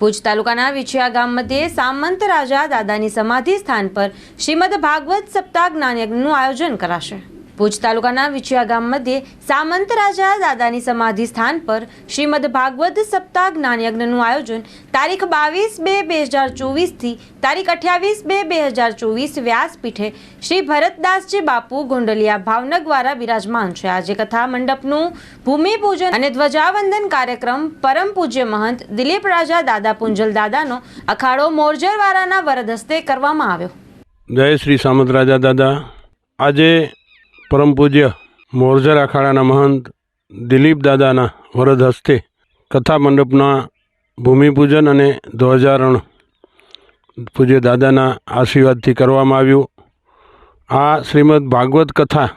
ભુજ તાલુકાના વિછિયા ગામ મધ્યે સામંત રાજા દાદાની સમાધિ સ્થાન પર શ્રીમદ ભાગવત સપ્તાહ જ્ઞાનયજ્ઞનું આયોજન કરાશે. ભુજ તાલુકાના વિછિયા ગામ મધ્યે સામંત રાજા દાદાની સમાધિ સ્થાન પર શ્રીમદ ભાગવત સપ્તાહ જ્ઞાનયજ્ઞનું આયોજન તારીખ બાવીસ બે બે હજાર ચોવીસથી તારીખ અઠ્યાવીસ બે બે હજાર ચોવીસ વ્યાસપીઠે શ્રી ભરતદાસજી બાપુ ગોંડલિયા ભાવનગર દ્વારા બિરાજમાન છે. આજે કથા મંડપનું ભૂમિપૂજન અને ધ્વજાવંદન કાર્યક્રમ પરમ પૂજ્ય મહંત દિલીપ રાજા દાદા પુંજલ દાદાનો અખાડો મોરજરવાળાના વરદ હસ્તે કરવામાં આવ્યો. જય શ્રી સામંત રાજા દાદા. આજે પરમ પૂજ્ય મોરજર અખાડાના મહંત દિલીપ દાદાના વરદ હસ્તે કથા મંડપના ભૂમિપૂજન અને ધ્વજારણ પૂજ્ય દાદાના આશીર્વાદથી કરવામાં આવ્યું. આ શ્રીમદ ભાગવત કથા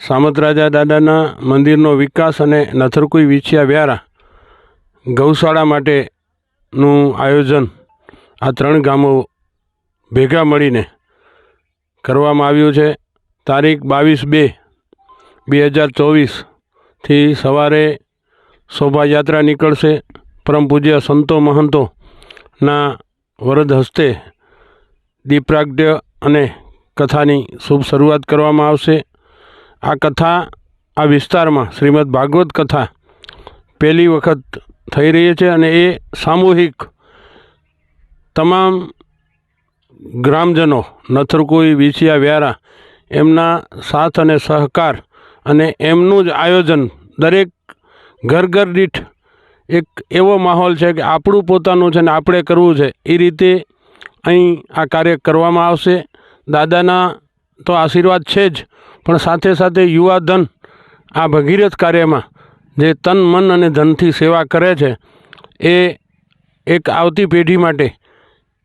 સામતરાજા દાદાના મંદિરનો વિકાસ અને નથરકુઈ વિછિયા વ્યારા ગૌશાળા માટેનું આયોજન આ ત્રણ ગામો ભેગા મળીને કરવામાં આવ્યું છે. તારીખ બાવીસ બે બે હજાર ચોવીસથી સવારે શોભાયાત્રા નીકળશે. પરમ પૂજ્ય સંતો મહંતોના વરદ હસ્તે દીપરાગ્ય અને કથાની શુભ શરૂઆત કરવામાં આવશે. આ કથા આ વિસ્તારમાં શ્રીમદ ભાગવત કથા પહેલી વખત થઈ રહી છે અને એ સામૂહિક તમામ ગ્રામજનો, નથરકુઈ વિછિયા વ્યારા એમના સાથ અને સહકાર અને એમનું જ આયોજન દરેક ઘર ઘર દીઠ એક એવો માહોલ છે કે આપણું પોતાનું છે ને આપણે કરવું છે, એ રીતે અહીં આ કાર્ય કરવામાં આવશે. દાદાના તો આશીર્વાદ છે જ, પણ સાથે સાથે યુવાધન આ ભગીરથ કાર્યમાં જે તન, મન અને ધનથી સેવા કરે છે, એ એક આવતી પેઢી માટે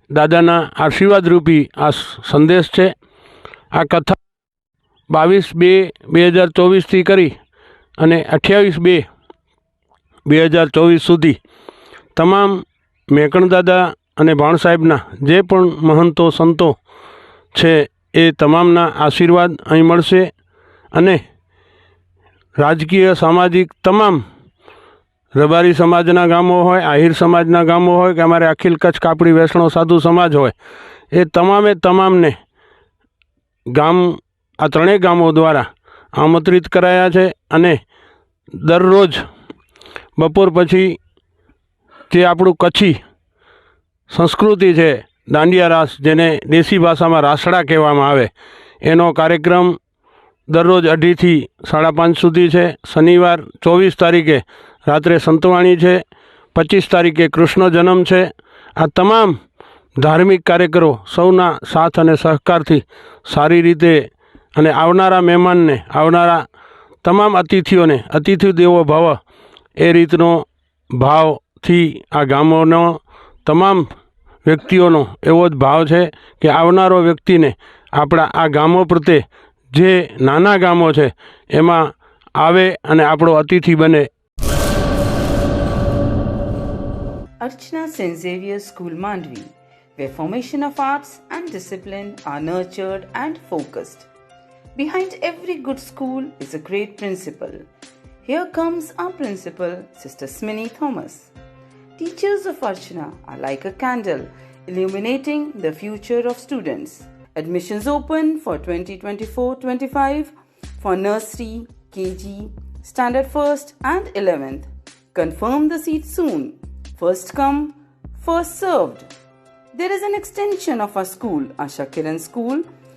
દાદાના આશીર્વાદરૂપી આ સંદેશ છે. આ કથા બાવીસ બે બે હજાર ચોવીસથી કરી અને અઠ્યાવીસ બે બે હજાર ચોવીસ સુધી તમામ મેકણદાદા અને ભાણ સાહેબના જે પણ મહંતો સંતો છે એ તમામના આશીર્વાદ અહીં મળશે અને રાજકીય સામાજિક તમામ રબારી સમાજના ગામો હોય, આહિર સમાજના ગામો હોય કે અમારે અખિલ કચ્છ કાપડી વૈષ્ણવ સાધુ સમાજ હોય, એ તમામે તમામને ગામ આ ત્રણેય ગામો દ્વારા આમંત્રિત કરાયા છે અને દરરોજ બપોર પછી જે આપણું કચ્છી સંસ્કૃતિ છે, દાંડિયા રાસ, જેને દેશી ભાષામાં રાસડા કહેવામાં આવે, એનો કાર્યક્રમ દરરોજ અઢીથી સાડા પાંચ સુધી છે. શનિવાર ચોવીસ તારીખે રાત્રે સંતવાણી છે, પચીસ તારીખે કૃષ્ણ જન્મ છે. આ તમામ ધાર્મિક કાર્યકરો સૌના સાથ અને સહકારથી સારી રીતે અને આવનારા મહેમાનને, આવનારા તમામ અતિથિઓને, અતિથિ દેવો ભવ, એ રીતનો ભાવથી આ ગામોનો તમામ વ્યક્તિઓનો એવો જ ભાવ છે કે આવનારો વ્યક્તિને આપણા આ ગામો પ્રત્યે જે નાના ગામો છે, એમાં આવે અને આપણો અતિથિ બને Archana saint Xavier school Mandvi, where formation of arts and discipline are nurtured and focused. Behind every good school is a great principal. Here comes our principal, Sister Smini Thomas. Teachers of Archana are like a candle illuminating the future of students. Admissions open for 2024-25 for nursery, KG, standard 1st and 11th. Confirm the seat soon. First come, first served. There is an extension of our school, Asha Kiran School,